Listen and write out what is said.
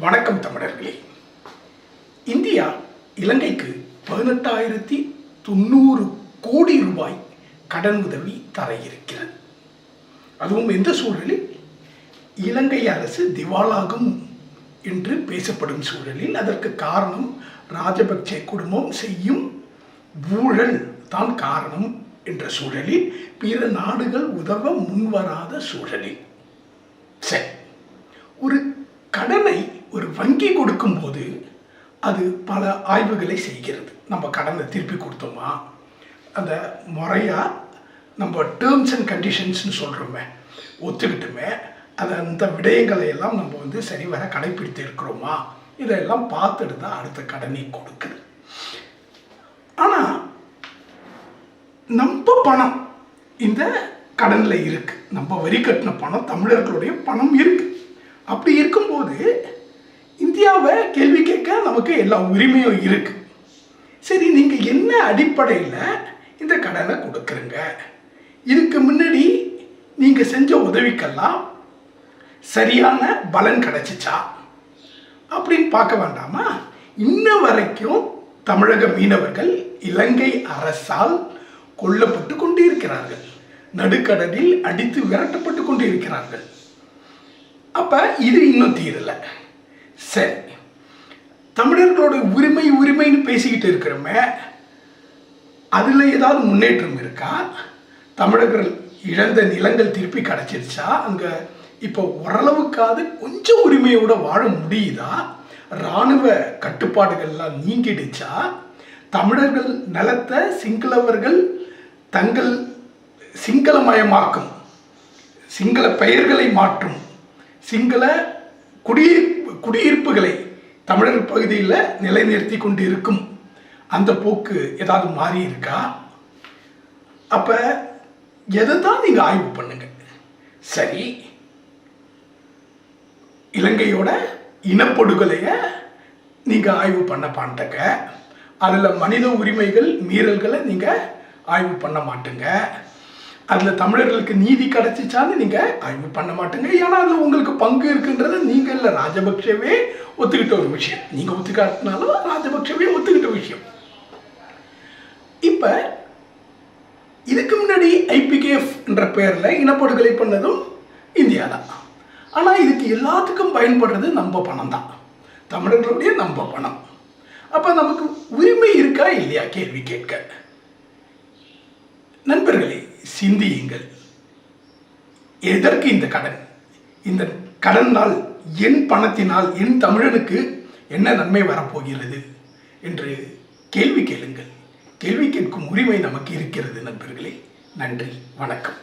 வணக்கம் தமிழர்களே. இந்தியா இலங்கைக்கு பதினெட்டாயிரத்தி தொண்ணூறு கோடி ரூபாய் கடன் உதவி தர இருக்கிறது. அதுவும் எந்த சூழலில்? இலங்கை அரசு திவாலாகும் என்று பேசப்படும் சூழலில் அதற்கு காரணம் ராஜபக்சே குடும்பம் செய்யும் ஊழல் தான் காரணம் என்ற சூழலில் பிற நாடுகள் உதவ முன்வராத சூழலில். சரி ஒரு கடனை வங்கி கொடுக்கும்போது அது பல ஆய்வுகளை செய்கிறது. நம்ம கடனை திருப்பி கொடுத்தோமா? அந்த முறையாக நம்ம டேர்ம்ஸ் அண்ட் கண்டிஷன்ஸ்னு சொல்கிறோமே ஒத்துக்கிட்டுமே அது அந்த விடயங்களை எல்லாம் நம்ம வந்து சரிவர கடைப்பிடித்து இருக்கிறோமா? இதெல்லாம் பார்த்துட்டு தான் அடுத்த கடனை கொடுக்குது. ஆனால் நம்ம பணம் இந்த கடனில் இருக்குது நம்ம வரி கட்டின பணம் தமிழர்களுடைய பணம் இருக்குது அப்படி இருக்கும்போது இந்தியாவை கேள்வி கேட்க நமக்கு எல்லா உரிமையும் இருக்கு. சரி நீங்கள் என்ன அடிப்படையில் இந்த கடனை கொடுக்குறீங்க? இதுக்கு முன்னாடி நீங்கள் செஞ்ச உதவிக்கெல்லாம் சரியான பலன் கிடைச்சிச்சா? அப்படின்னு பார்க்க வேண்டாமா? இன்ன வரைக்கும் தமிழக மீனவர்கள் இலங்கை அரசால் கொல்லப்பட்டு கொண்டிருக்கிறார்கள். நடுக்கடலில் அடித்து விரட்டப்பட்டு கொண்டிருக்கிறார்கள். அப்ப இது இன்னும் தீரலை. சரி. தமிழர்களோட உரிமை உரிமைன்னு பேசிக்கிட்டு இருக்கிறோமே அதில் ஏதாவது முன்னேற்றம் இருக்கா? தமிழர்கள் இழந்த நிலங்கள் திருப்பி கிடச்சிருச்சா? அங்கே இப்போ ஓரளவுக்காவது கொஞ்சம் உரிமையோடு வாழ முடியுதா? இராணுவ கட்டுப்பாடுகள்லாம் நீங்கிடுச்சா? தமிழர்கள் நிலத்தை சிங்களவர்கள் தங்கள் சிங்களமயமாக்கும் சிங்கள பெயர்களை மாற்றும் சிங்கள குடியிரு குடியிருப்புகளை தமிழர் பகுதியில் நிலைநிறுத்தி கொண்டு இருக்கும் அந்த போக்கு ஏதாவது மாறி இருக்கா அப்போ எதை தான் நீங்கள் ஆய்வு பண்ணுங்க. சரி. இலங்கையோட இனப்படுகொலையை நீங்கள் ஆய்வு பண்ண மாட்டங்க. அதில் மனித உரிமைகள் மீறல்களை நீங்கள் ஆய்வு பண்ண மாட்டேங்க. அதில் தமிழர்களுக்கு நீதி கிடைச்சிச்சான்னு நீங்கள் ஆய்வு பண்ண மாட்டேங்க. ஏன்னா அதில் உங்களுக்கு பங்கு இருக்குன்றது நீங்கள் இல்லை ராஜபக்ஷவே ஒத்துக்கிட்ட ஒரு விஷயம். நீங்கள் ஒத்துக்காட்டினாலும் ராஜபக்ஷவே ஒத்துக்கிட்ட விஷயம். இப்போ இதுக்கு முன்னாடி ஐபிகேஎஃப் என்ற பெயரில் இனப்படுகொலை பண்ணதும் இந்தியா தான் ஆனால் இதுக்கு எல்லாத்துக்கும் பயன்படுறது நம்ம பணம் தான் தமிழர்களுடைய நம்ம பணம். அப்போ நமக்கு உரிமை இருக்கா இல்லையா? கேள்வி கேட்க. நண்பர்களே சிந்தியுங்கள். எதற்கு இந்த கடன்? இந்த கடனால் என் பணத்தினால் என் தமிழனுக்கு என்ன நன்மை வரப்போகிறது? என்று கேள்வி கேளுங்கள். கேள்வி கேட்கும் உரிமை நமக்கு இருக்கிறது நண்பர்களே. நன்றி. வணக்கம்.